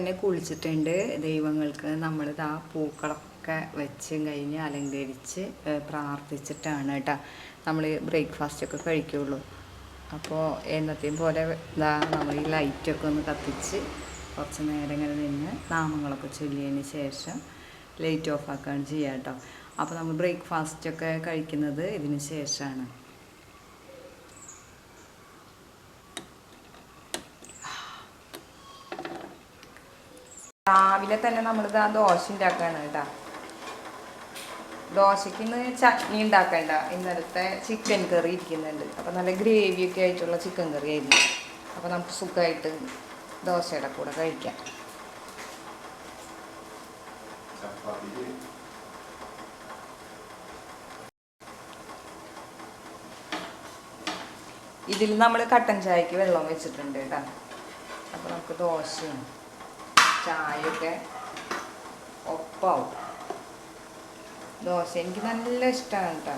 തന്നെ കുളിച്ചിട്ടുണ്ട്. ദൈവങ്ങൾക്ക് നമ്മളിത് ആ പൂക്കളൊക്കെ വെച്ച് കഴിഞ്ഞ് അലങ്കരിച്ച് പ്രാർത്ഥിച്ചിട്ടാണ് കേട്ടോ. നമ്മൾ ബ്രേക്ക്ഫാസ്റ്റ് ഒക്കെ കഴിക്കുള്ളൂ. അപ്പോൾ എന്നത്തെയും പോലെ ഇതാ നമ്മൾ ഈ ലൈറ്റൊക്കെ ഒന്ന് കത്തിച്ച് കുറച്ച് നേരം ഇങ്ങനെ നിന്ന് നാമങ്ങളൊക്കെ ചൊല്ലിയതിന് ശേഷം ലൈറ്റ് ഓഫ് ആക്കുകയാണ് ചെയ്യുക കേട്ടോ. അപ്പോൾ നമ്മൾ ബ്രേക്ക്ഫാസ്റ്റൊക്കെ കഴിക്കുന്നത് ഇതിന് ശേഷമാണ് രാവിലെ തന്നെ നമ്മളിത് ആ ദോശ ഉണ്ടാക്കുകയാണ് കേട്ടോ. ദോശയ്ക്ക് ഇന്ന് ചട്നി ഉണ്ടാക്കണ്ട ഇന്നലത്തെ ചിക്കൻ കറി ഇരിക്കുന്നുണ്ട്. അപ്പം നല്ല ഗ്രേവി ഒക്കെ ആയിട്ടുള്ള ചിക്കൻ കറി ആയിരുന്നു. അപ്പം നമുക്ക് സുഖമായിട്ട് ദോശയുടെ കൂടെ കഴിക്കാം. ഇതിൽ നമ്മൾ കട്ടൻ ചായക്ക് വെള്ളം വെച്ചിട്ടുണ്ട് കേട്ടോ. അപ്പോൾ നമുക്ക് ദോശയും ചായയൊക്കെ ഒപ്പാവും. ദോശ എനിക്ക് നല്ല ഇഷ്ടമാണ് കേട്ടോ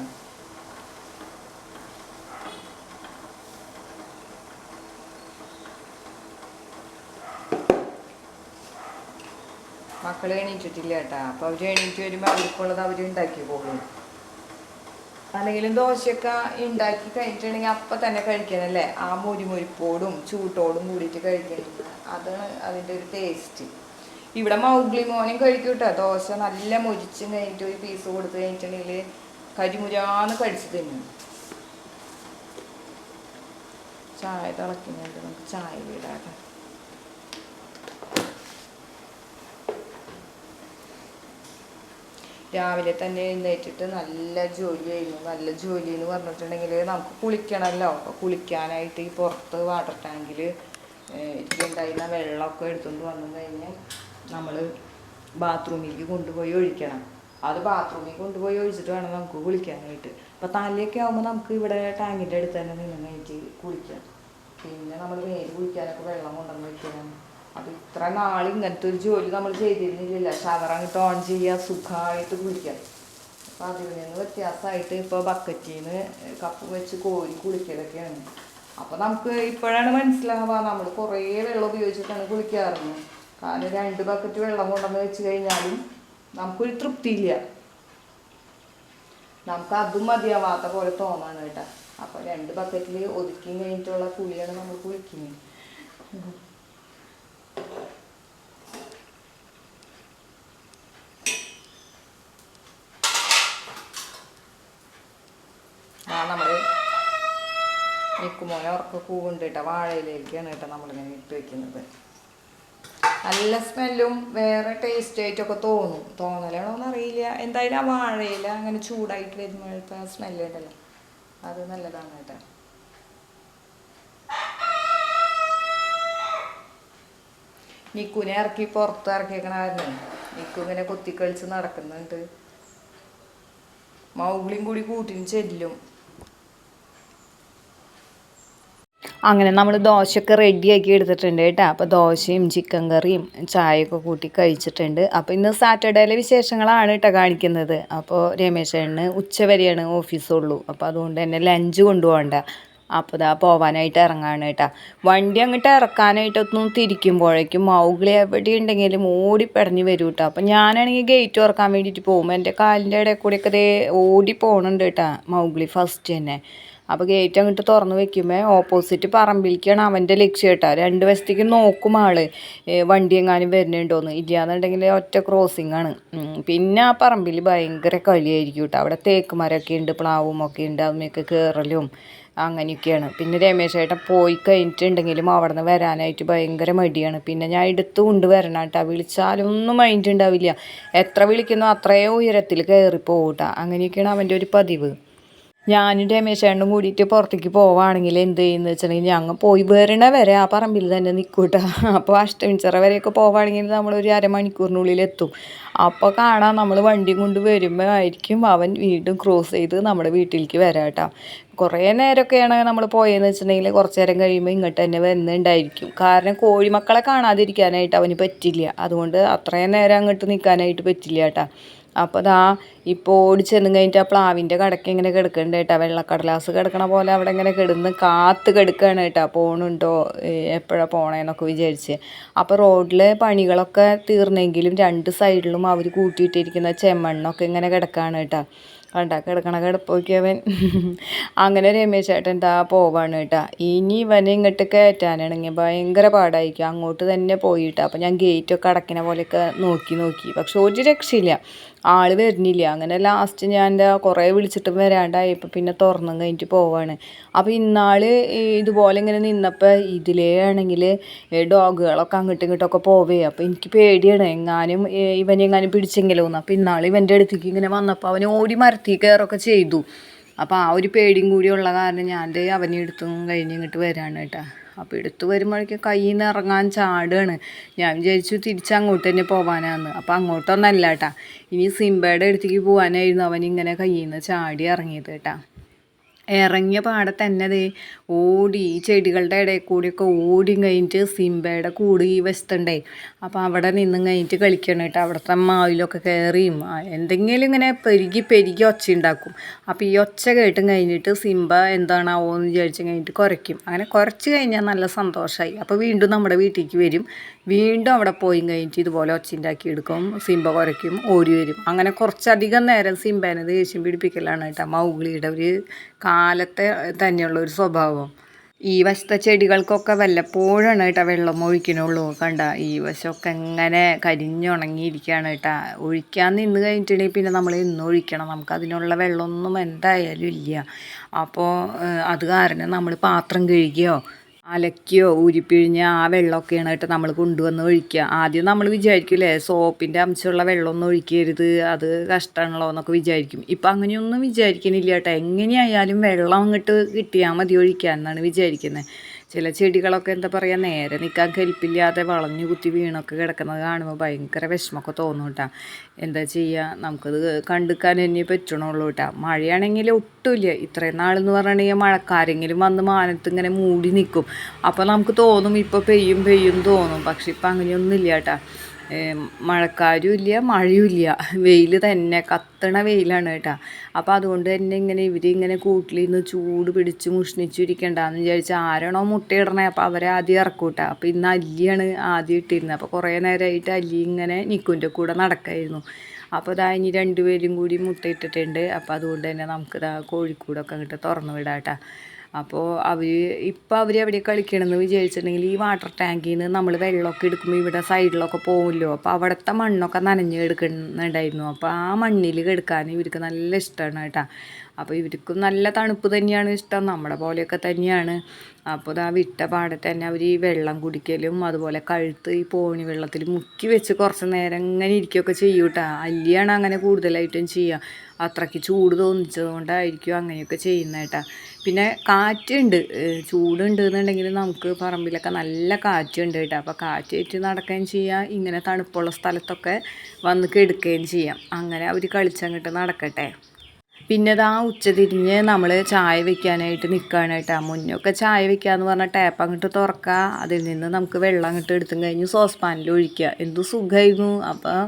മക്കൾ എണീറ്റിട്ടില്ല കേട്ടാ അപ്പോൾ അവർ എണീറ്റ് വരുമ്പോൾ അവർക്കുള്ളത് അവർ ഉണ്ടാക്കിക്കോളും. അല്ലെങ്കിലും ദോശയൊക്കെ ഉണ്ടാക്കി കഴിഞ്ഞിട്ടുണ്ടെങ്കിൽ അപ്പം തന്നെ കഴിക്കണല്ലേ ആ മുരിമുരിപ്പോടും ചൂട്ടോടും കൂടിയിട്ട് കഴിക്കണ അതാണ് അതിന്റെ ഒരു ടേസ്റ്റ് ഇവിടെ മൗഗ്ലി മോനും കഴിക്കും കേട്ടോ. ദോശ നല്ല മുരിച്ചും കഴിഞ്ഞിട്ട് ഒരു പീസ് കൊടുത്ത് കഴിഞ്ഞിട്ടുണ്ടെങ്കിൽ കരിമുരാന്ന് കഴിച്ച് തിന്നും. ചായ തിളക്കുന്നുണ്ട് നമുക്ക് ചായ വീടാട്ടെ രാവിലെ തന്നെ എഴുന്നേറ്റിട്ട് നല്ല ജോലിയായിരുന്നു. നല്ല ജോലി എന്ന് പറഞ്ഞിട്ടുണ്ടെങ്കിൽ നമുക്ക് കുളിക്കണമല്ലോ. അപ്പോൾ കുളിക്കാനായിട്ട് ഈ പുറത്ത് വാട്ടർ ടാങ്കിൽ ഇരിക്കുന്നുണ്ടായിരുന്ന വെള്ളമൊക്കെ എടുത്തുകൊണ്ട് വന്നു കഴിഞ്ഞാൽ നമ്മൾ ബാത്റൂമിലേക്ക് കൊണ്ടുപോയി ഒഴിക്കണം. അത് ബാത്റൂമിൽ കൊണ്ടുപോയി ഒഴിച്ചിട്ട് വേണം നമുക്ക് കുളിക്കാനായിട്ട്. അപ്പോൾ തലയൊക്കെ ആകുമ്പോൾ നമുക്ക് ഇവിടെ ടാങ്കിന്റെ അടുത്ത് തന്നെ നിന്ന് കഴിഞ്ഞിട്ട് കുളിക്കാം. പിന്നെ നമ്മൾ മേൽ കുളിക്കാനൊക്കെ വെള്ളം കൊണ്ടുവന്ന് വെക്കണം. അത് ഇത്ര നാൾ ഇങ്ങനത്തെ ഒരു ജോലി നമ്മൾ ചെയ്തിരുന്നില്ല ഷവർ അങ്ങോട്ട് ഓൺ ചെയ്യുക സുഖമായിട്ട് കുളിക്കാം. അപ്പം അതിൽ നിന്ന് വ്യത്യാസമായിട്ട് ഇപ്പോൾ ബക്കറ്റിൽ നിന്ന് കപ്പ് വെച്ച് കോരി കുളിക്കലൊക്കെയാണ്. അപ്പോൾ നമുക്ക് ഇപ്പോഴാണ് മനസ്സിലാവുക നമ്മൾ കുറേ വെള്ളം ഉപയോഗിച്ചിട്ടാണ് കുളിക്കാറുള്ളത് കാരണം രണ്ട് ബക്കറ്റ് വെള്ളം കൊണ്ടുവന്ന് വെച്ച് കഴിഞ്ഞാലും നമുക്കൊരു തൃപ്തിയില്ല. നമുക്ക് അതും മതിയാവാത്ത പോലെ തോന്നാണ് കേട്ടോ. അപ്പോൾ രണ്ട് ബക്കറ്റിൽ ഒതുക്കി കഴിഞ്ഞിട്ടുള്ള കുളിയാണ് നമ്മൾ കുളിക്കുന്നത്. ആ നമ്മൾ കേട്ടോ. വാഴയിലേക്കാണ് കേട്ടോ നമ്മളിങ്ങനെ ഇട്ട് വെക്കുന്നത്. നല്ല സ്മെല്ലും വേറെ ടേസ്റ്റ് ആയിട്ടൊക്കെ തോന്നും. തോന്നലാണോന്ന് അറിയില്ല എന്തായാലും ആ വാഴയില അങ്ങനെ ചൂടായിട്ട് വരുമ്പോഴത്തെ ആ സ്മെല്ല് ഉണ്ടല്ലോ. അത് നല്ലതാണ് കേട്ടോ. നിക്കുനെ ഇറക്കി പുറത്ത് ഇറക്കിയേക്കണ കാരണം. നിക്കു ഇങ്ങനെ കുത്തിക്കളിച്ച് നടക്കുന്നുണ്ട്. മൗഗ്ലിയും കൂടി കൂട്ടിന് ചെല്ലും. അങ്ങനെ നമ്മൾ ദോശയൊക്കെ റെഡിയാക്കി എടുത്തിട്ടുണ്ട് കേട്ടോ. അപ്പോൾ ദോശയും ചിക്കൻ കറിയും ചായയൊക്കെ കൂട്ടി കഴിച്ചിട്ടുണ്ട്. അപ്പോൾ ഇന്ന് സാറ്റർഡേയിലെ വിശേഷങ്ങളാണ് കേട്ടോ കാണിക്കുന്നത്. അപ്പോൾ രമേശ് ഉച്ച വരെയാണ് ഓഫീസുള്ളൂ. അപ്പോൾ അതുകൊണ്ട് തന്നെ ലഞ്ച് കൊണ്ടുപോകണ്ട. അപ്പോൾ ഇതാ പോവാനായിട്ട് ഇറങ്ങാണ് കേട്ടോ. വണ്ടി അങ്ങോട്ട് ഇറക്കാനായിട്ടൊന്നും തിരിക്കുമ്പോഴേക്കും മൗഗ്ലി എവിടെ ഉണ്ടെങ്കിലും ഓടിപ്പടഞ്ഞ് വരും കേട്ടോ. അപ്പോൾ ഞാനാണെങ്കിൽ ഗേറ്റ് തുറക്കാൻ വേണ്ടിയിട്ട് പോകും. എന്റെ കാലിന്റെ ഇടയിൽ കൂടെയൊക്കെ ദേ ഓടി പോകണുണ്ട് കേട്ടോ മൗഗ്ലി ഫസ്റ്റ് തന്നെ. അപ്പോൾ ഗേറ്റ് അങ്ങോട്ട് തുറന്ന് വെക്കുമ്പോൾ ഓപ്പോസിറ്റ് പറമ്പിലേക്കാണ് അവന്റെ ലക്ഷ്യം കേട്ടോ. രണ്ട് വശത്തേക്ക് നോക്കും ആൾ. വണ്ടി എങ്ങാനും വരുന്നുണ്ടോന്ന്. ഇല്ലാന്നുണ്ടെങ്കിൽ ഒറ്റ ക്രോസിംഗ് ആണ്. പിന്നെ ആ പറമ്പിൽ ഭയങ്കര കളിയായിരിക്കും കേട്ടോ. അവിടെ തേക്ക് മരമൊക്കെ ഉണ്ട് പ്ലാവും ഒക്കെ ഉണ്ട് അതിനൊക്കെ കയറലും അങ്ങനെയൊക്കെയാണ്. പിന്നെ രമേശ് ചേട്ടൻ പോയി കഴിഞ്ഞിട്ടുണ്ടെങ്കിലും അവിടെ നിന്ന് വരാനായിട്ട് ഭയങ്കര മടിയാണ്. പിന്നെ ഞാൻ എടുത്തു കൊണ്ട് വരണം കേട്ടോ വിളിച്ചാലൊന്നും മൈൻഡ് ഉണ്ടാവില്ല എത്ര വിളിക്കുന്നോ അത്രയേ ഉയരത്തിൽ കയറി പോകൂട്ടാ അങ്ങനെയൊക്കെയാണ് അവന്റെ ഒരു പതിവ്. ഞാനും രമേശേണ്ടും കൂടിയിട്ട് പുറത്തേക്ക് പോവുകയാണെങ്കിൽ എന്ത് ചെയ്യുന്നു വെച്ചിട്ടുണ്ടെങ്കിൽ ഞങ്ങൾ പോയി വരണ വരെ ആ പറമ്പിൽ തന്നെ നിൽക്കൂട്ട അപ്പോൾ അഷ്ടമിച്ചറ വരെയൊക്കെ പോവുകയാണെങ്കിൽ നമ്മളൊരു അരമണിക്കൂറിനുള്ളിൽ എത്തും. അപ്പോൾ കാണാം നമ്മൾ വണ്ടിയും കൊണ്ട് വരുമ്പോൾ ആയിരിക്കും അവൻ വീണ്ടും ക്രോസ് ചെയ്ത് നമ്മുടെ വീട്ടിലേക്ക് വരാം കേട്ടോ കുറേ നേരമൊക്കെയാണ് നമ്മൾ പോയതെന്ന് വെച്ചിട്ടുണ്ടെങ്കിൽ കുറച്ച് നേരം കഴിയുമ്പോൾ ഇങ്ങോട്ട് തന്നെ വരുന്നുണ്ടായിരിക്കും. കാരണം കോഴിമക്കളെ കാണാതിരിക്കാനായിട്ട് അവന് പറ്റില്ല. അതുകൊണ്ട് അത്രയും നേരം അങ്ങോട്ട് നിൽക്കാനായിട്ട് പറ്റില്ല കേട്ടോ. അപ്പോൾ ദാ ഇപ്പോൾ ഓടി ചെന്ന് കഴിഞ്ഞിട്ട് ആ പ്ലാവിന്റെ കടക്ക് ഇങ്ങനെ കിടക്കുന്നുണ്ട് കേട്ടോ. വെള്ളക്കടലാസ് കിടക്കണ പോലെ അവിടെ ഇങ്ങനെ കിടന്ന് കാത്ത് കിടക്കുകയാണ് കേട്ടോ. പോണുണ്ടോ? എപ്പോഴാണ് പോണേന്നൊക്കെ വിചാരിച്ച്. അപ്പോൾ റോഡിലെ പണികളൊക്കെ തീർന്നെങ്കിലും രണ്ട് സൈഡിലും അവർ കൂട്ടിയിട്ടിരിക്കുന്ന ചെമ്മണ്ണൊക്കെ ഇങ്ങനെ കിടക്കുകയാണ് കേട്ടോ. കണ്ട കിടക്കണ കിടപ്പോക്കിയവൻ. അങ്ങനെ രമേശ് ചേട്ടൻ താ പോവാണ് കേട്ടാ. ഇനി ഇവനെ ഇങ്ങോട്ട് കയറ്റാനാണെങ്കിൽ ഭയങ്കര പാടായിരിക്കും. അങ്ങോട്ട് തന്നെ പോയിട്ടാ. അപ്പം ഞാൻ ഗേറ്റൊക്കെ അടക്കണ പോലെയൊക്കെ നോക്കി നോക്കി. പക്ഷെ ഒരു രക്ഷയില്ല. ആൾ വരുന്നില്ല. അങ്ങനെ ലാസ്റ്റ് ഞാൻ എന്താ കുറേ വിളിച്ചിട്ടും വരാണ്ടായപ്പോൾ പിന്നെ തുറന്നും കഴിഞ്ഞിട്ട് പോവാണ്. അപ്പോൾ ഇന്നാൾ ഇതുപോലെ ഇങ്ങനെ നിന്നപ്പോൾ ഇതിലേ ആണെങ്കിൽ ഡോഗുകളൊക്കെ അങ്ങോട്ടും ഇങ്ങോട്ടൊക്കെ പോവേ. അപ്പോൾ എനിക്ക് പേടിയാണ്. എങ്ങാനും ഇവനെങ്ങാനും പിടിച്ചെങ്കിലും പിടിച്ചെങ്കിലോ എന്ന്. അപ്പോൾ ഇന്നാൾ ഇവന്റെ അടുത്തേക്ക് ഇങ്ങനെ വന്നപ്പോൾ അവനെ ഓടി മരത്തിൽ കയറൊക്കെ ചെയ്തു. അപ്പോൾ ആ ഒരു പേടിയും കൂടി ഉള്ള കാരണം ഞാൻ അവനെ എടുത്തും കഴിഞ്ഞ് ഇങ്ങോട്ട് വരാണ് കേട്ടോ. അപ്പോൾ എടുത്തു വരുമ്പോഴേക്കും കയ്യിൽ നിന്ന് ഇറങ്ങാൻ ചാടുകയാണ് ഞാൻ വിചാരിച്ചു തിരിച്ച് അങ്ങോട്ട് തന്നെ പോകാനാണ് അപ്പോൾ അങ്ങോട്ടൊന്നല്ല കേട്ടാ. ഇനി സിംബയുടെ അടുത്തേക്ക് പോകാനായിരുന്നു അവൻ ഇങ്ങനെ കയ്യിൽ നിന്ന് ചാടി ഇറങ്ങിയത് കേട്ടാ. ഇറങ്ങിയ പാടെ തന്നെ ദേ ഓടി ഈ ചെടികളുടെ ഇടയിൽ കൂടിയൊക്കെ ഓടി കഴിഞ്ഞിട്ട് സിംബയുടെ കൂട് ഈ വശത്തുണ്ടേ. അപ്പോൾ അവിടെ നിന്നും കഴിഞ്ഞിട്ട് കളിക്കണം കേട്ടോ. അവിടുത്തെ മാവിലൊക്കെ കയറിയും എന്തെങ്കിലും ഇങ്ങനെ പെരുകി പെരുകി ഒച്ച ഉണ്ടാക്കും. അപ്പോൾ ഈ ഒച്ച കേട്ടും കഴിഞ്ഞിട്ട് സിംബ എന്താണാവോ എന്ന് വിചാരിച്ച് കഴിഞ്ഞിട്ട് കുറയ്ക്കും. അങ്ങനെ കുറച്ച് കഴിഞ്ഞാൽ നല്ല സന്തോഷമായി അപ്പോൾ വീണ്ടും നമ്മുടെ വീട്ടിലേക്ക് വരും. വീണ്ടും അവിടെ പോയി കഴിഞ്ഞിട്ട് ഇതുപോലെ ഒച്ച ഉണ്ടാക്കി എടുക്കും സിംബ കുരയ്ക്കും ഓരി വരും. അങ്ങനെ കുറച്ചധികം നേരം സിംബേനെ ദേഷ്യം പിടിപ്പിക്കലാണ് കേട്ടോ മൗഗ്ലിയുടെ ഒരു കാലത്തെ തന്നെയുള്ള ഒരു സ്വഭാവം. ഈ വശത്തെ ചെടികൾക്കൊക്കെ വല്ലപ്പോഴാണ് കേട്ടോ വെള്ളം ഒഴിക്കണുള്ളൂ. കണ്ട ഈ വശമൊക്കെ എങ്ങനെ കരിഞ്ഞുണങ്ങിയിരിക്കുകയാണ് കേട്ടോ. ഒഴിക്കാൻ നിന്ന് കഴിഞ്ഞിട്ടുണ്ടെങ്കിൽ പിന്നെ നമ്മൾ എന്നും ഒഴിക്കണം. നമുക്ക് അതിനുള്ള വെള്ളമൊന്നും എന്തായാലും ഇല്ല. അപ്പോൾ അത് കാരണം നമ്മൾ പാത്രം കഴുകിയോ അലക്കിയോ ഊരിപ്പിഴിഞ്ഞ ആ വെള്ളമൊക്കെയാണ് കേട്ടോ നമ്മൾ കൊണ്ടുവന്ന് ഒഴിക്കുക. ആദ്യം നമ്മൾ വിചാരിക്കില്ലേ സോപ്പിന്റെ അംശമുള്ള വെള്ളമൊന്നും ഒഴിക്കരുത് അത് കഷ്ടമാണല്ലോ എന്നൊക്കെ വിചാരിക്കും. ഇപ്പം അങ്ങനെയൊന്നും വിചാരിക്കണില്ല കേട്ടോ. എങ്ങനെയായാലും വെള്ളം അങ്ങോട്ട് കിട്ടിയാൽ മതി ഒഴിക്കാൻ എന്നാണ് വിചാരിക്കുന്നത്. ചില ചെടികളൊക്കെ എന്താ പറയുക നേരെ നിൽക്കാൻ കെൽപ്പില്ലാതെ വളഞ്ഞു കുത്തി വീണൊക്കെ കിടക്കുന്നത് കാണുമ്പോൾ ഭയങ്കര വിഷമമൊക്കെ തോന്നും കേട്ടോ എന്താ ചെയ്യുക നമുക്കത് കണ്ടുക്കാൻ തന്നെ പറ്റണുള്ളൂ കേട്ടോ മഴയാണെങ്കിൽ ഒട്ടുമില്ല ഇത്രയും നാളെന്ന് പറഞ്ഞിട്ടുണ്ടെങ്കിൽ മഴക്കാരെങ്കിലും വന്ന് മാനത്ത് ഇങ്ങനെ മൂടി നിൽക്കും അപ്പോൾ നമുക്ക് തോന്നും ഇപ്പോൾ പെയ്യും പെയ്യും തോന്നും. പക്ഷെ ഇപ്പം അങ്ങനെയൊന്നുമില്ല കേട്ടോ മഴക്കാരും ഇല്ല മഴയും ഇല്ല വെയിൽ തന്നെ കത്തണ വെയിലാണ് കേട്ടോ. അപ്പോൾ അതുകൊണ്ട് തന്നെ ഇങ്ങനെ ഇവർ ഇങ്ങനെ കൂട്ടിലിരുന്ന് ചൂട് പിടിച്ച് മുഷ്ണിച്ചിരിക്കണ്ടെന്ന് വിചാരിച്ച് ആരാണോ മുട്ടയിടണേ അപ്പോൾ അവരെ ആദ്യം ഇറക്കും കേട്ടോ അപ്പോൾ ഇന്ന് അല്ലിയാണ് ആദ്യം ഇട്ടിരുന്നത്. അപ്പോൾ കുറേ നേരമായിട്ട് അല്ലി ഇങ്ങനെ നിക്കുന്റെ കൂടെ നടക്കായിരുന്നു. അപ്പോൾ ഇതാ ഇനി രണ്ടുപേരും കൂടി മുട്ടയിട്ടിട്ടുണ്ട്. അപ്പോൾ അതുകൊണ്ട് തന്നെ നമുക്ക് ഇതാ കോഴിക്കൂടൊക്കെ അങ്ങോട്ട് തുറന്നു വിടാം കേട്ടോ അപ്പോൾ അവർ ഇപ്പോൾ അവർ എവിടെ കളിക്കണമെന്ന് വിചാരിച്ചിട്ടുണ്ടെങ്കിൽ ഈ വാട്ടർ ടാങ്കിൽ നിന്ന് നമ്മൾ വെള്ളമൊക്കെ എടുക്കുമ്പോൾ ഇവിടെ സൈഡിലൊക്കെ പോകുമല്ലോ അപ്പോൾ അവിടുത്തെ മണ്ണൊക്കെ നനഞ്ഞ് എടുക്കുന്നുണ്ടായിരുന്നു. അപ്പോൾ ആ മണ്ണിൽ കിടക്കാൻ ഇവർക്ക് നല്ല ഇഷ്ടമാണ് കേട്ടോ. അപ്പോൾ ഇവർക്കും നല്ല തണുപ്പ് തന്നെയാണ് ഇഷ്ടം നമ്മുടെ പോലെയൊക്കെ തന്നെയാണ്. അപ്പോൾ ആ വിട്ട പാടത്ത് തന്നെ അവർ ഈ വെള്ളം കുടിക്കലും അതുപോലെ കഴുത്ത് ഈ പോണി വെള്ളത്തിൽ മുക്കി വെച്ച് കുറച്ച് നേരം ഇങ്ങനെ ഇരിക്കുകയൊക്കെ ചെയ്യും കേട്ടോ അല്ലിയാണ് അങ്ങനെ കൂടുതലായിട്ടും ചെയ്യുക. അത്രയ്ക്ക് ചൂട് തോന്നിച്ചത് കൊണ്ടായിരിക്കും അങ്ങനെയൊക്കെ ചെയ്യുന്നത് കേട്ടോ പിന്നെ കാറ്റുണ്ട്. ചൂടുണ്ട് എന്നുണ്ടെങ്കിൽ നമുക്ക് പറമ്പിലൊക്കെ നല്ല കാറ്റുണ്ട് കേട്ടോ അപ്പോൾ കാറ്റേറ്റ് നടക്കുകയും ചെയ്യാം ഇങ്ങനെ തണുപ്പുള്ള സ്ഥലത്തൊക്കെ വന്ന് കെടുക്കുകയും ചെയ്യാം. അങ്ങനെ അവർ കളിച്ചങ്ങോട്ട് നടക്കട്ടെ. പിന്നെ ഇതാ ഉച്ച തിരിഞ്ഞ് നമ്മൾ ചായ വെക്കാനായിട്ട് നിൽക്കുകയാണ് കേട്ടോ മുന്നൊക്കെ ചായ വെക്കാന്ന് പറഞ്ഞാൽ ടാപ്പ് അങ്ങോട്ട് തുറക്കുക അതിൽ നിന്ന് നമുക്ക് വെള്ളം അങ്ങോട്ട് എടുത്തും കഴിഞ്ഞ് സോസ് പാനിൽ ഒഴിക്കുക എന്ത് സുഖമായിരുന്നു അപ്പോൾ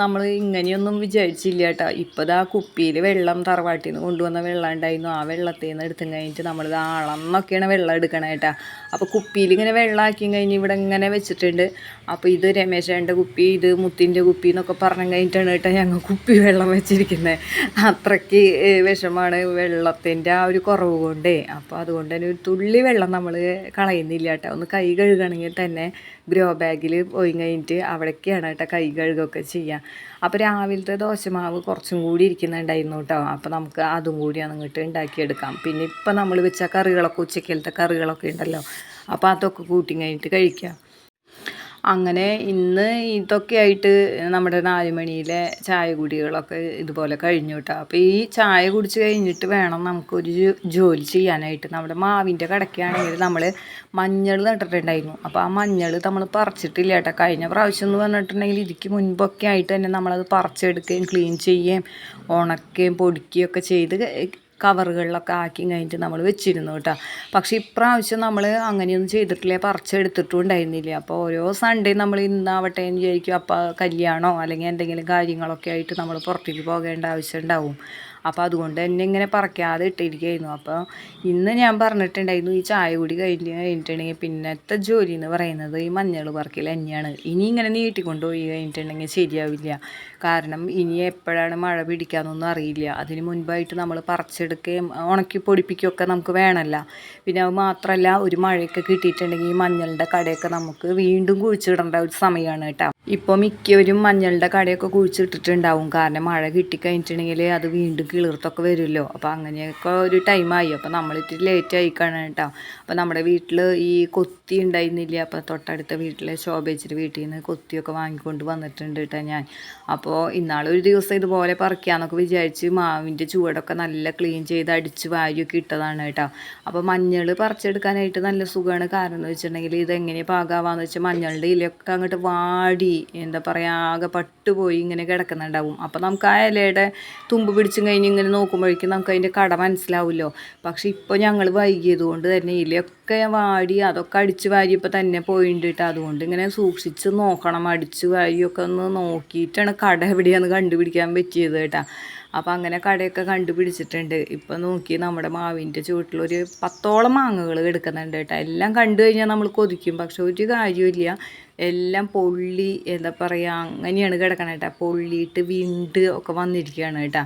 നമ്മൾ ഇങ്ങനെയൊന്നും വിചാരിച്ചില്ല കേട്ടോ ഇപ്പോൾ ഇതാ കുപ്പിയിൽ വെള്ളം തറവാട്ടിൽ നിന്ന് കൊണ്ടുവന്ന വെള്ളം ഉണ്ടായിരുന്നു ആ വെള്ളത്തിൽ നിന്ന് എടുത്തും കഴിഞ്ഞിട്ട് നമ്മൾ ഇത് അളന്നൊക്കെയാണ് വെള്ളം എടുക്കണം കേട്ടോ അപ്പോൾ കുപ്പിയിൽ ഇങ്ങനെ വെള്ളമാക്കി കഴിഞ്ഞ് ഇവിടെ ഇങ്ങനെ വെച്ചിട്ടുണ്ട്. അപ്പോൾ ഇത് രമേശേന്റെ കുപ്പി ഇത് മുത്തിന്റെ കുപ്പി എന്നൊക്കെ പറഞ്ഞു കഴിഞ്ഞിട്ടാണ് കേട്ടോ ഞങ്ങൾ കുപ്പി വെള്ളം വെച്ചിരിക്കുന്നത് അത്രയ്ക്ക് ഏഹ് വിഷമാണ് വെള്ളത്തിന്റെ ആ ഒരു കുറവ് കൊണ്ടേ. അപ്പോൾ അതുകൊണ്ട് തന്നെ ഒരു തുള്ളി വെള്ളം നമ്മൾ കളയുന്നില്ല കേട്ടോ. ഒന്ന് കൈ കഴുകണമെങ്കിൽ തന്നെ ഗ്രോ ബാഗിൽ പോയി കഴിഞ്ഞിട്ട് അവിടേക്കാണ് കേട്ടോ കൈ കഴുകുകയൊക്കെ ചെയ്യുക അപ്പോൾ രാവിലത്തെ ദോശമാവ് കുറച്ചും കൂടി ഇരിക്കുന്നുണ്ടായിരുന്നു കേട്ടോ. അപ്പോൾ നമുക്ക് അതും കൂടി അങ്ങോട്ട് ഉണ്ടാക്കിയെടുക്കാം. പിന്നെ ഇപ്പം നമ്മൾ വെച്ച കറികളൊക്കെ ഉച്ചക്കലത്തെ കറികളൊക്കെ ഉണ്ടല്ലോ. അപ്പോൾ അതൊക്കെ കൂട്ടി കഴിഞ്ഞിട്ട് കഴിക്കാം. അങ്ങനെ ഇന്ന് ഇതൊക്കെയായിട്ട് നമ്മുടെ നാലുമണിയിലെ ചായ കുടികളൊക്കെ ഇതുപോലെ കഴിഞ്ഞു കേട്ടോ. അപ്പോൾ ഈ ചായ കുടിച്ച് കഴിഞ്ഞിട്ട് വേണം നമുക്കൊരു ജോലി ചെയ്യാനായിട്ട്. നമ്മുടെ മാവിന്റെ കടയ്ക്കാണെങ്കിൽ നമ്മൾ മഞ്ഞൾ നട്ടിട്ടുണ്ടായിരുന്നു. അപ്പോൾ ആ മഞ്ഞൾ നമ്മൾ പറിച്ചിട്ടില്ല കേട്ടോ. കഴിഞ്ഞ പ്രാവശ്യം എന്ന് പറഞ്ഞിട്ടുണ്ടെങ്കിൽ ഇതിക്ക് മുൻപൊക്കെ ആയിട്ട് തന്നെ നമ്മളത് പറിച്ചെടുക്കുകയും ക്ലീൻ ചെയ്യുകയും ഉണക്കുകയും പൊടിക്കുകയും ഒക്കെ ചെയ്ത് കവറുകളിലൊക്കെ ആക്കി കഴിഞ്ഞിട്ട് നമ്മൾ വെച്ചിരുന്നു കേട്ടോ. പക്ഷേ ഇപ്രാവശ്യം നമ്മൾ അങ്ങനെയൊന്നും ചെയ്തിട്ടില്ല. പറിച്ചെടുത്തിട്ടും ഉണ്ടായിരുന്നില്ല അപ്പോൾ ഓരോ സൺഡേ നമ്മൾ ഇന്നാവട്ടെ എന്ന് വിചാരിക്കും. അപ്പോൾ കല്യാണമോ അല്ലെങ്കിൽ എന്തെങ്കിലും കാര്യങ്ങളൊക്കെ ആയിട്ട് നമ്മൾ പുറത്തേക്ക് പോകേണ്ട ആവശ്യം ഉണ്ടാവും. അപ്പോൾ അതുകൊണ്ട് തന്നെ ഇങ്ങനെ പറക്കാതെ ഇട്ടിരിക്കുകയായിരുന്നു. അപ്പോൾ ഇന്ന് ഞാൻ പറഞ്ഞിട്ടുണ്ടായിരുന്നു ഈ ചായ കൂടി കഴിഞ്ഞ് കഴിഞ്ഞിട്ടുണ്ടെങ്കിൽ പിന്നത്തെ ജോലി എന്ന് പറയുന്നത് ഈ മഞ്ഞൾ പറക്കൽ തന്നെയാണ്. ഇനി ഇങ്ങനെ നീട്ടിക്കൊണ്ടുപോയി കഴിഞ്ഞിട്ടുണ്ടെങ്കിൽ ശരിയാവില്ല. കാരണം ഇനി എപ്പോഴാണ് മഴ പിടിക്കാന്നൊന്നും അറിയില്ല. അതിന് മുൻപായിട്ട് നമ്മൾ പറിച്ചെടുക്കുകയും ഉണക്കി പൊടിപ്പിക്കുകയൊക്കെ നമുക്ക് വേണമല്ല. പിന്നെ അത് മാത്രമല്ല ഒരു മഴയൊക്കെ കിട്ടിയിട്ടുണ്ടെങ്കിൽ ഈ മഞ്ഞളുടെ കടയൊക്കെ നമുക്ക് വീണ്ടും കുഴിച്ചിടേണ്ട ഒരു സമയമാണ് കേട്ടോ. ഇപ്പോൾ മിക്കവരും മഞ്ഞളുടെ കടയൊക്കെ കുഴിച്ചിട്ടിട്ടുണ്ടാവും. കാരണം മഴ കിട്ടിക്കഴിഞ്ഞിട്ടുണ്ടെങ്കിൽ അത് വീണ്ടും കിളിർത്തൊക്കെ വരുമല്ലോ. അപ്പോൾ അങ്ങനെയൊക്കെ ഒരു ടൈമായി അപ്പോൾ നമ്മളിട്ട് ലേറ്റ് ആയി കാണാൻ കേട്ടോ അപ്പോൾ നമ്മുടെ വീട്ടിൽ ഈ കൊത്തി ഉണ്ടായിരുന്നില്ല? അപ്പോൾ തൊട്ടടുത്ത വീട്ടിലെ ശോഭിച്ചിട്ട് വീട്ടിൽ നിന്ന് കൊത്തിയൊക്കെ വാങ്ങിക്കൊണ്ട് വന്നിട്ടുണ്ട് കേട്ടോ ഞാൻ. അപ്പോൾ ഇന്നാളൊരു ദിവസം ഇതുപോലെ പറിക്കാന്നൊക്കെ വിചാരിച്ച് മാവിന്റെ ചുവടൊക്കെ നല്ല ക്ലീൻ ചെയ്ത് അടിച്ച് വാരിയൊക്കെ ഇട്ടതാണ് കേട്ടോ അപ്പോൾ മഞ്ഞൾ പറിച്ചെടുക്കാനായിട്ട് നല്ല സുഖമാണ് കാരണം എന്ന് വെച്ചിട്ടുണ്ടെങ്കിൽ ഇതെങ്ങനെ പാകാവാന്ന് വെച്ചാൽ മഞ്ഞളുടെ ഇലയൊക്കെ അങ്ങോട്ട് വാടി എന്താ പറയുക ആകെ പട്ടുപോയി ഇങ്ങനെ കിടക്കുന്നുണ്ടാവും. അപ്പോൾ നമുക്ക് ആ ഇലയുടെ തുമ്പ് പിടിച്ചും കഴിഞ്ഞ് ഇങ്ങനെ നോക്കുമ്പോഴേക്കും നമുക്ക് അതിന്റെ കട മനസ്സിലാവുമല്ലോ പക്ഷേ ഇപ്പോൾ ഞങ്ങൾ വൈകിയത് കൊണ്ട് തന്നെ ഇലയൊക്കെ വാടി അതൊക്കെ അടിച്ച് വാരിയപ്പോൾ തന്നെ പോയിട്ടുണ്ട് അതുകൊണ്ട് ഇങ്ങനെ സൂക്ഷിച്ച് നോക്കണം അടിച്ച് വാരിയൊക്കെ ഒന്ന് നോക്കിയിട്ടാണ് കട എവിടെയാണെന്ന് കണ്ടുപിടിക്കാൻ പറ്റിയത് കേട്ടോ അപ്പോൾ അങ്ങനെ കടയൊക്കെ കണ്ടുപിടിച്ചിട്ടുണ്ട്. ഇപ്പം നോക്കി നമ്മുടെ മാവിന്റെ ചുവട്ടിലൊരു പത്തോളം മാങ്ങകൾ കിടക്കുന്നുണ്ട് കേട്ടോ. എല്ലാം കണ്ടു കഴിഞ്ഞാൽ നമ്മൾ കൊതിക്കും. പക്ഷെ ഒരു കാര്യമില്ല എല്ലാം പൊള്ളി എന്താ പറയുക അങ്ങനെയാണ് കിടക്കണത് കേട്ടോ. പൊള്ളിയിട്ട് വിണ്ട് ഒക്കെ വന്നിരിക്കുകയാണ് കേട്ടോ.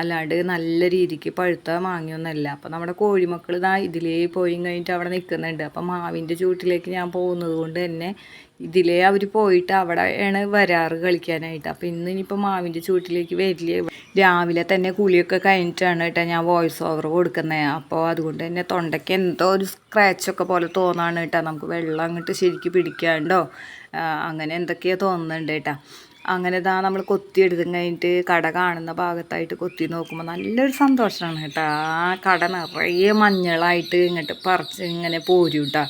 അല്ലാണ്ട് നല്ല രീതിക്ക് പഴുത്ത മാങ്ങിയൊന്നുമല്ല. അപ്പോൾ നമ്മുടെ കോഴിമക്കൾ ഇതാ ഇതിലേ പോയി കഴിഞ്ഞിട്ട് അവിടെ നിൽക്കുന്നുണ്ട്. അപ്പോൾ മാവിന്റെ ചൂട്ടിലേക്ക് ഞാൻ പോകുന്നത് കൊണ്ട് തന്നെ ഇതിലേ അവർ പോയിട്ട് അവിടെയാണ് വരാറ് കളിക്കാനായിട്ട്. അപ്പോൾ ഇന്ന് ഇനിയിപ്പോൾ മാവിന്റെ ചൂട്ടിലേക്ക് വരില്ല? രാവിലെ തന്നെ കുളിയൊക്കെ കഴിഞ്ഞിട്ടാണ് കേട്ടോ ഞാൻ വോയിസ് ഓവർ കൊടുക്കുന്നത് അപ്പോൾ അതുകൊണ്ട് തന്നെ തൊണ്ടയ്ക്ക് എന്തോ ഒരു സ്ക്രാച്ചൊക്കെ പോലെ തോന്നാണ് കേട്ടോ. നമുക്ക് വെള്ളം അങ്ങോട്ട് ശരിക്ക് പിടിക്കാണ്ടോ? അങ്ങനെ എന്തൊക്കെയാണ് തോന്നുന്നുണ്ട് കേട്ടോ. അങ്ങനെ ഇതാ നമ്മൾ കൊത്തിയെടുത്തും കഴിഞ്ഞിട്ട് കട കാണുന്ന ഭാഗത്തായിട്ട് കൊത്തി നോക്കുമ്പോൾ നല്ലൊരു സന്തോഷമാണ് കേട്ടോ. ആ കട നിറയെ മഞ്ഞളായിട്ട് ഇങ്ങോട്ട് പറിച്ച് ഇങ്ങനെ പോരും കേട്ടോ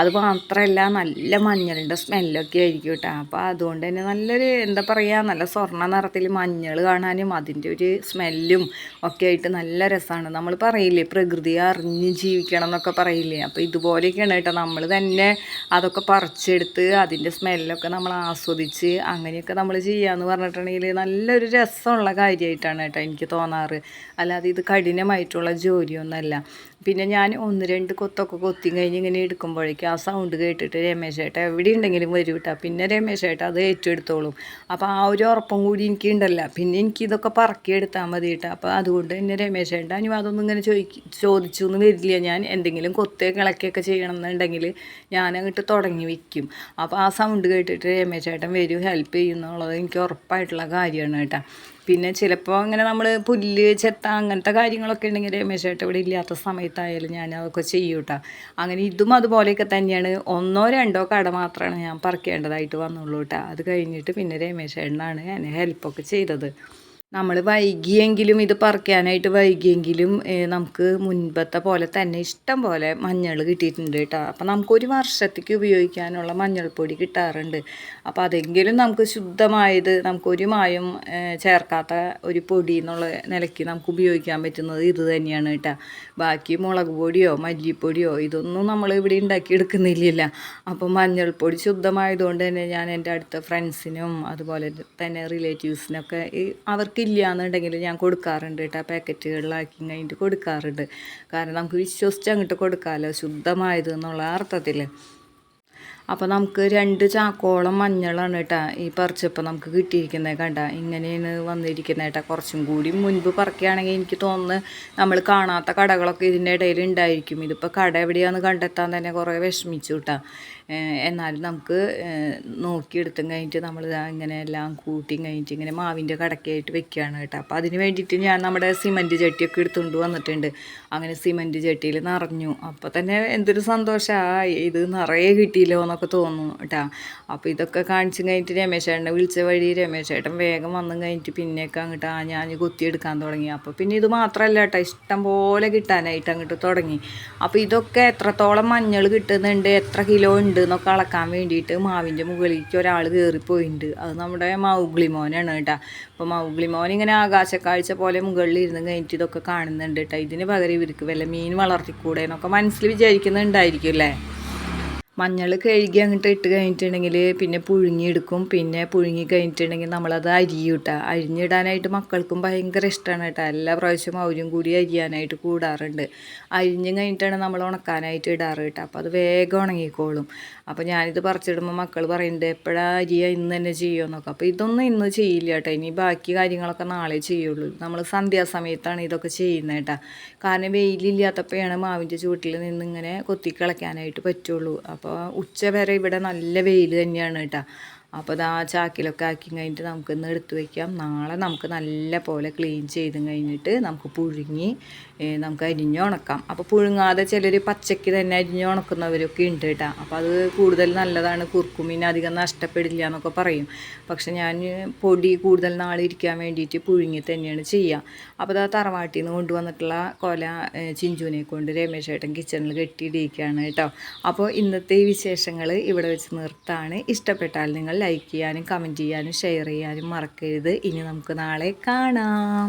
അത് മാത്രമല്ല നല്ല മഞ്ഞളിന്റെ സ്മെല്ലൊക്കെ ആയിരിക്കും കേട്ടോ അപ്പോൾ അതുകൊണ്ട് തന്നെ നല്ലൊരു എന്താ പറയുക നല്ല സ്വർണ നിറത്തിൽ മഞ്ഞൾ കാണാനും അതിന്റെ ഒരു സ്മെല്ലും ഒക്കെ ആയിട്ട് നല്ല രസമാണ് നമ്മൾ പറയില്ലേ പ്രകൃതിയെ അറിഞ്ഞ് ജീവിക്കണം എന്നൊക്കെ പറയില്ലേ? അപ്പോൾ ഇതുപോലെയൊക്കെയാണ് കേട്ടോ. നമ്മൾ തന്നെ അതൊക്കെ പറിച്ചെടുത്ത് അതിന്റെ സ്മെല്ലൊക്കെ നമ്മൾ ആസ്വദിച്ച് അങ്ങനെയൊക്കെ നമ്മൾ ചെയ്യാന്ന് പറഞ്ഞിട്ടുണ്ടെങ്കിൽ നല്ലൊരു രസമുള്ള കാര്യമായിട്ടാണ് കേട്ടോ എനിക്ക് തോന്നാറ്. അല്ലാതെ ഇത് കഠിനമായിട്ടുള്ള ജോലിയൊന്നുമല്ല പിന്നെ ഞാൻ ഒന്ന് രണ്ട് കൊത്തൊക്കെ കൊത്തി കഴിഞ്ഞ് ഇങ്ങനെ എടുക്കുമ്പോഴേക്കും ആ സൗണ്ട് കേട്ടിട്ട് രമേശ് ഏട്ട എവിടെ ഉണ്ടെങ്കിലും വരും കേട്ടോ. പിന്നെ രമേശ് ഏട്ട അത് ഏറ്റെടുത്തോളും. അപ്പോൾ ആ ഒരു ഉറപ്പും കൂടി എനിക്കുണ്ടല്ലോ. പിന്നെ എനിക്കിതൊക്കെ പറക്കിയെടുത്താൽ മതി കേട്ടോ. അപ്പോൾ അതുകൊണ്ട് തന്നെ രമേശ് ഏട്ട ഇനി അതൊന്നും ഇങ്ങനെ ചോദിക്കും ചോദിച്ചു എന്ന് വരില്ല. ഞാൻ എന്തെങ്കിലും കൊത്തേ കിളക്കുകയൊക്കെ ചെയ്യണം എന്നുണ്ടെങ്കിൽ ഞാൻ അങ്ങോട്ട് തുടങ്ങി വയ്ക്കും അപ്പോൾ ആ സൗണ്ട് കേട്ടിട്ട് രമേശ് ഏട്ടൻ വരും ഹെൽപ്പ് ചെയ്യുന്നുള്ളത് എനിക്ക് ഉറപ്പായിട്ടുള്ള കാര്യമാണ് കേട്ടോ. പിന്നെ ചിലപ്പോൾ അങ്ങനെ നമ്മൾ പുല്ല് ചെത്ത അങ്ങനത്തെ കാര്യങ്ങളൊക്കെ ഉണ്ടെങ്കിൽ രമേശ് ചേട്ടൻ ഇവിടെ ഇല്ലാത്ത സമയത്തായാലും ഞാൻ അതൊക്കെ ചെയ്യും കേട്ടോ. അങ്ങനെ ഇതും അതുപോലെയൊക്കെ തന്നെയാണ്. ഒന്നോ രണ്ടോ കട മാത്രമാണ് ഞാൻ പറിക്കേണ്ടതായിട്ട് വന്നുള്ളൂ കേട്ടോ. അത് കഴിഞ്ഞിട്ട് പിന്നെ രമേശ് ചേട്ടനാണ് എന്നെ ഹെൽപ്പൊക്കെ ചെയ്തത്. നമ്മൾ വൈകിയെങ്കിലും ഇത് പറിക്കാനായിട്ട് വൈകിയെങ്കിലും നമുക്ക് മുൻപത്തെ പോലെ തന്നെ ഇഷ്ടം പോലെ മഞ്ഞൾ കിട്ടിയിട്ടുണ്ട് കേട്ടോ. അപ്പം നമുക്കൊരു വർഷത്തേക്ക് ഉപയോഗിക്കാനുള്ള മഞ്ഞൾപ്പൊടി കിട്ടാറുണ്ട്. അപ്പോൾ അതെങ്കിലും നമുക്ക് ശുദ്ധമായത് നമുക്കൊരു മായം ചേർക്കാത്ത ഒരു പൊടി എന്നുള്ള നിലയ്ക്ക് നമുക്ക് ഉപയോഗിക്കാൻ പറ്റുന്നത് ഇത് തന്നെയാണ് കേട്ടോ. ബാക്കി മുളക് പൊടിയോ മല്ലിപ്പൊടിയോ ഇതൊന്നും നമ്മൾ ഇവിടെ ഉണ്ടാക്കി എടുക്കുന്നില്ല അപ്പോൾ മഞ്ഞൾപ്പൊടി ശുദ്ധമായതുകൊണ്ട് തന്നെ ഞാൻ എന്റെ അടുത്ത ഫ്രണ്ട്സിനും അതുപോലെ തന്നെ റിലേറ്റീവ്സിനൊക്കെ ഈ അവർക്കില്ല എന്നുണ്ടെങ്കിൽ ഞാൻ കൊടുക്കാറുണ്ട് കേട്ടോ. പാക്കറ്റുകളിലാക്കി കഴിഞ്ഞിട്ട് കൊടുക്കാറുണ്ട്. കാരണം നമുക്ക് വിശ്വസിച്ച് അങ്ങോട്ട് കൊടുക്കാമല്ലോ. ശുദ്ധമായത് എന്നുള്ള അർത്ഥത്തിൽ. അപ്പോൾ നമുക്ക് രണ്ട് ചാക്കോളം മഞ്ഞളാണ് കേട്ടോ ഈ പറിച്ചപ്പോൾ നമുക്ക് കിട്ടിയിരിക്കുന്നത് കണ്ട. ഇങ്ങനെയാണ് വന്നിരിക്കുന്നത് കേട്ടോ. കുറച്ചും കൂടി മുൻപ് പറക്കുകയാണെങ്കിൽ എനിക്ക് തോന്നുന്നു നമ്മൾ കാണാത്ത കടകളൊക്കെ ഇതിന്റെ ഇടയിൽ ഉണ്ടായിരിക്കും. ഇതിപ്പോൾ കട എവിടെയാണെന്ന് കണ്ടെത്താൻ തന്നെ കുറേ വിഷമിച്ചു കേട്ടോ. എന്നാലും നമുക്ക് നോക്കിയെടുത്തും കഴിഞ്ഞിട്ട് നമ്മൾ ഇങ്ങനെ എല്ലാം കൂട്ടി കഴിഞ്ഞിട്ട് ഇങ്ങനെ മാവിന്റെ കടക്കായിട്ട് വെക്കുകയാണ് കേട്ടോ. അപ്പോൾ അതിന് വേണ്ടിയിട്ട് ഞാൻ നമ്മുടെ സിമന്റ് ചട്ടിയൊക്കെ എടുത്തുകൊണ്ട് വന്നിട്ടുണ്ട്. അങ്ങനെ സിമന്റ് ചട്ടിയിൽ നിറഞ്ഞു. അപ്പോൾ തന്നെ എന്തൊരു സന്തോഷമാണ് ഇത് നിറയെ കിട്ടിയില്ലോ എന്നൊക്കെ തോന്നുന്നു കേട്ടാ. അപ്പോൾ ഇതൊക്കെ കാണിച്ചു കഴിഞ്ഞിട്ട് രമേശ് ചേട്ടനെ വിളിച്ച വഴി രമേശ് ചേട്ടൻ വേഗം വന്നു കഴിഞ്ഞിട്ട് പിന്നെയൊക്കെ അങ്ങോട്ട് ആ ഞാൻ കൊത്തിയെടുക്കാൻ തുടങ്ങി. അപ്പോൾ പിന്നെ ഇത് മാത്രമല്ല കേട്ടോ ഇഷ്ടം പോലെ കിട്ടാനായിട്ട് അങ്ങോട്ട് തുടങ്ങി. അപ്പോൾ ഇതൊക്കെ എത്രത്തോളം മഞ്ഞൾ കിട്ടുന്നുണ്ട് എത്ര കിലോ ഉണ്ട് എന്നൊക്കെ അളക്കാൻ വേണ്ടിയിട്ട് മാവിന്റെ മുകളിലേക്ക് ഒരാൾ കയറിപ്പോയിട്ടുണ്ട് അത് നമ്മുടെ മൗഗ്ലി മോനാണ് കേട്ടോ. അപ്പോൾ മൗഗ്ലി മോൻ ഇങ്ങനെ ആകാശക്കാഴ്ച പോലെ മുകളിൽ ഇരുന്ന് കഴിഞ്ഞിട്ട് ഇതൊക്കെ കാണുന്നുണ്ട് കേട്ടോ. ഇതിന് പകരം ഇവർക്ക് വല്ല മീൻ വളർത്തിക്കൂടെ എന്നൊക്കെ മനസ്സിൽ വിചാരിക്കുന്നുണ്ടായിരിക്കും അല്ലേ? മഞ്ഞൾ കഴുകി അങ്ങോട്ട് ഇട്ട് കഴിഞ്ഞിട്ടുണ്ടെങ്കിൽ പിന്നെ പുഴുങ്ങിയെടുക്കും പിന്നെ പുഴുങ്ങി കഴിഞ്ഞിട്ടുണ്ടെങ്കിൽ നമ്മളത് അരിയും കേട്ടോ അരിഞ്ഞിടാനായിട്ട് മക്കൾക്കും ഭയങ്കര ഇഷ്ടമാണ് കേട്ടോ. എല്ലാ പ്രാവശ്യവും അവരും കൂടി അരിയാനായിട്ട് കൂടാറുണ്ട്. അരിഞ്ഞ് കഴിഞ്ഞിട്ടാണ് നമ്മൾ ഉണക്കാനായിട്ട് ഇടാറ് കേട്ടോ. അപ്പോൾ അത് വേഗം ഉണങ്ങിക്കോളും. അപ്പോൾ ഞാനിത് പറിച്ചിടുമ്പോൾ മക്കൾ പറയുന്നുണ്ട് എപ്പോഴാണ് അരിയ? ഇന്ന് തന്നെ ചെയ്യുമെന്നൊക്കെ അപ്പോൾ ഇതൊന്നും ഇന്ന് ചെയ്യില്ല കേട്ടോ. ഇനി ബാക്കി കാര്യങ്ങളൊക്കെ നാളെ ചെയ്യുള്ളൂ. നമ്മൾ സന്ധ്യാസമയത്താണ് ഇതൊക്കെ ചെയ്യുന്നത് കേട്ടോ. കാരണം വെയിലില്ലാത്തപ്പോഴാണ് മാവിന്റെ ചൂട്ടിൽ നിന്ന് ഇങ്ങനെ കൊത്തി കളയ്ക്കാനായിട്ട് പറ്റുള്ളൂ അപ്പോൾ ഉച്ച വരെ ഇവിടെ നല്ല വെയിൽ തന്നെയാണ് കേട്ടോ. അപ്പോൾ അത് ആ ചാക്കിലൊക്കെ ആക്കി കഴിഞ്ഞിട്ട് നമുക്ക് ഇന്ന് എടുത്ത് വയ്ക്കാം നാളെ നമുക്ക് നല്ല പോലെ ക്ലീൻ ചെയ്ത് കഴിഞ്ഞിട്ട് നമുക്ക് പുഴുങ്ങി നമുക്ക് അരിഞ്ഞ് ഉണക്കാം. അപ്പോൾ പുഴുങ്ങാതെ ചിലർ പച്ചയ്ക്ക് തന്നെ അരിഞ്ഞ് ഉണക്കുന്നവരൊക്കെ ഉണ്ട് കേട്ടോ. അപ്പോൾ അത് കൂടുതൽ നല്ലതാണ്. കുർക്കുമീൻ അധികം നഷ്ടപ്പെടില്ല എന്നൊക്കെ പറയും. പക്ഷെ ഞാൻ പൊടി കൂടുതൽ നാളിരിക്കാൻ വേണ്ടിയിട്ട് പുഴുങ്ങി തന്നെയാണ് ചെയ്യുക അപ്പോൾ അത് തറവാട്ടിൽ നിന്ന് കൊണ്ടുവന്നിട്ടുള്ള കൊല ചിഞ്ചുവിനെ കൊണ്ട് രമേശ് ഏട്ടൻ കിച്ചണിൽ കെട്ടിയിടിക്കുകയാണ് കേട്ടോ. അപ്പോൾ ഇന്നത്തെ വിശേഷങ്ങൾ ഇവിടെ വെച്ച് നിർത്താണ്. ഇഷ്ടപ്പെട്ടാൽ നിങ്ങൾ ലൈക്ക് ചെയ്യാനും കമന്റ് ചെയ്യാനും ഷെയർ ചെയ്യാനും മറക്കരുത്. ഇനി നമുക്ക് നാളെ കാണാം.